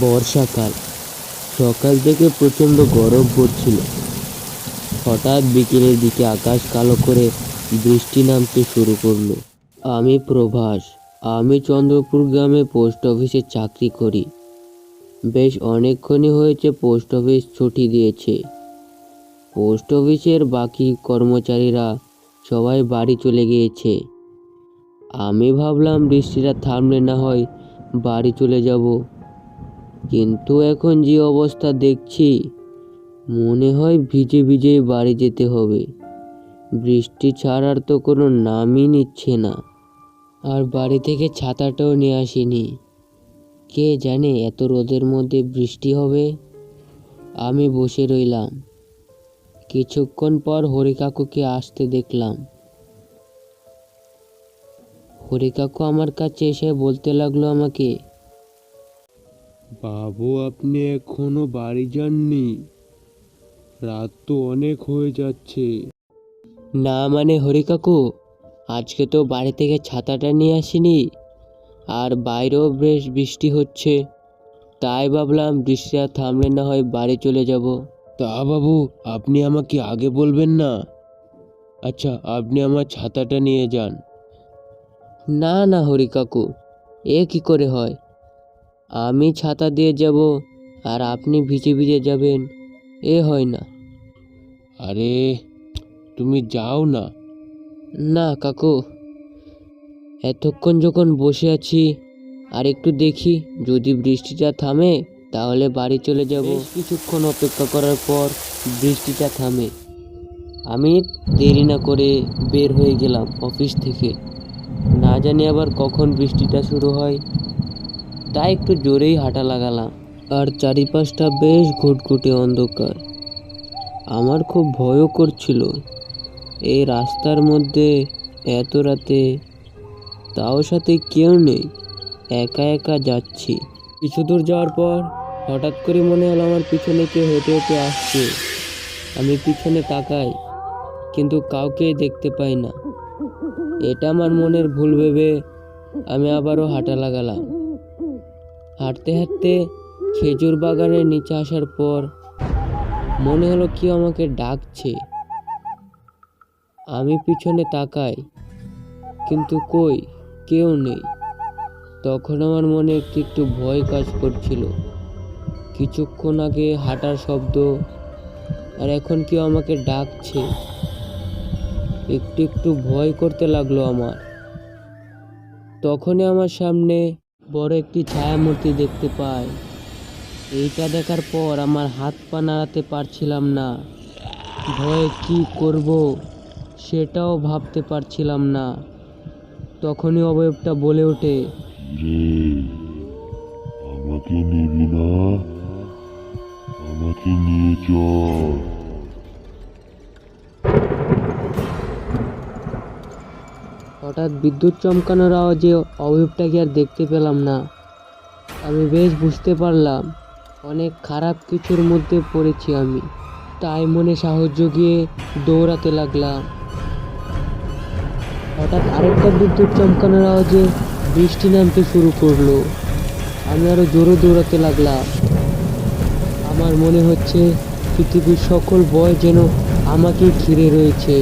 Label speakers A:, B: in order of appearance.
A: বর্ষাকাল। সকাল থেকে প্রচণ্ড গরম পড়ছিল। হঠাৎ বিকেলের দিকে আকাশ কালো করে বৃষ্টি নামতে শুরু করল। আমি প্রভাস, আমি চন্দ্রপুর গ্রামে পোস্ট অফিসে চাকরি করি। বেশ অনেকক্ষণই হয়েছে পোস্ট অফিস ছুটি দিয়েছে। পোস্ট অফিসের বাকি কর্মচারীরা সবাই বাড়ি চলে গিয়েছে। আমি ভাবলাম বৃষ্টিটা থামলে না হয় বাড়ি চলে যাব। কিন্তু এখন যে অবস্থা দেখছি, মনে হয় ভিজে ভিজে বাড়ি যেতে হবে। বৃষ্টি ছাড়ার তো কোনো নামই নিচ্ছে না। আর বাড়ি থেকে ছাতাটাও নিয়ে আসিনি। কে জানে এত রোদের মধ্যে বৃষ্টি হবে? আমি বসে রইলাম। কিছুক্ষণ পর হরিকাকুকে আসতে দেখলাম। হরিকাকু আমার কাছে এসে বলতে লাগল আমাকে
B: বাবু আপনি এখনও বাড়ি যাননি। রাত তো অনেক হয়ে যাচ্ছে।
A: না মানে হরি কাকু আজকে তো বাড়ি থেকে ছাতাটা নিয়ে আসিনি আর বাইরেও বেশ বৃষ্টি হচ্ছে। তাই ভাবলাম বৃষ্টিটা থামলে না হয় বাড়ি চলে যাব।
B: তা বাবু আপনি আমাকে আগে বলবেন না? আচ্ছা আপনি আমার ছাতাটা নিয়ে যান।
A: না না হরি কাকু এ কি করে হয়? আমি ছাতা দিয়ে যাব আর আপনি ভিজে ভিজে যাবেন। এ হয় না।
B: আরে তুমি যাও না।
A: না কাকু। এতক্ষণ যখন বসে আছি আর একটু দেখি যদি বৃষ্টিটা থামে তাহলে বাড়ি চলে যাব। কিছুক্ষণ অপেক্ষা করার পর বৃষ্টিটা থামে। আমি দেরি না করে বের হয়ে গেলাম অফিস থেকে। না জানি আবার কখন বৃষ্টিটা শুরু হয়। তাই একটু জোরেই হাঁটা লাগালাম। আর চারিপাশটা বেশ ঘুটঘুটে অন্ধকার। আমার খুব ভয়ও করছিল। এই রাস্তার মধ্যে এত রাতে তাও সাথে কেউ নেই। একা একা যাচ্ছি। কিছু দূর যাওয়ার পর হঠাৎ করে মনে হলো আমার পিছনে কেউ হেঁটে হেঁটে আসছে। আমি পিছনে তাকাই, কিন্তু কাউকে দেখতে পাই না। এটা আমার মনের ভুল ভেবে আমি আবারও হাঁটা লাগালাম। হাঁটতে হাঁটতে খেজুর বাগানের নিচে আসার পর মনে হলো কেউ আমাকে ডাকছে। আমি পিছনে তাকাই, কিন্তু কই, কেউ নেই। তখন আমার মনে একটু একটু ভয় কাজ করছিল। কিছুক্ষণ আগে হাঁটার শব্দ, আর এখন কেউ আমাকে ডাকছে। একটু একটু ভয় করতে লাগল আমার। তখনই আমার সামনে বড় একটি ছায়ামূর্তি দেখতে পাই এইটা দেখার পর আমার হাত পা নাড়াতে পারছিলাম না। ভয়ে কি করব সেটাও ভাবতে পারছিলাম না। তখনই অবয়বটা বলে ওঠে
C: আমাকে নিবি না? আমাকে নিয়ে চল।
A: হঠাৎ বিদ্যুৎ চমকানোর আওয়াজে অবয়বটাকে আর দেখতে পেলাম না। আমি বেশ বুঝতে পারলাম, অনেক খারাপ কিছুর মধ্যে পড়েছি আমি। তাই মনে সাহস জুগিয়ে দৌড়াতে লাগলাম। হঠাৎ আরেকটা বিদ্যুৎ চমকানোর আওয়াজে বৃষ্টি নামতে শুরু করল। আমি আরও জোরে দৌড়াতে লাগলাম। আমার মনে হচ্ছে পৃথিবীর সকল বয় যেন আমাকে ঘিরে রয়েছে।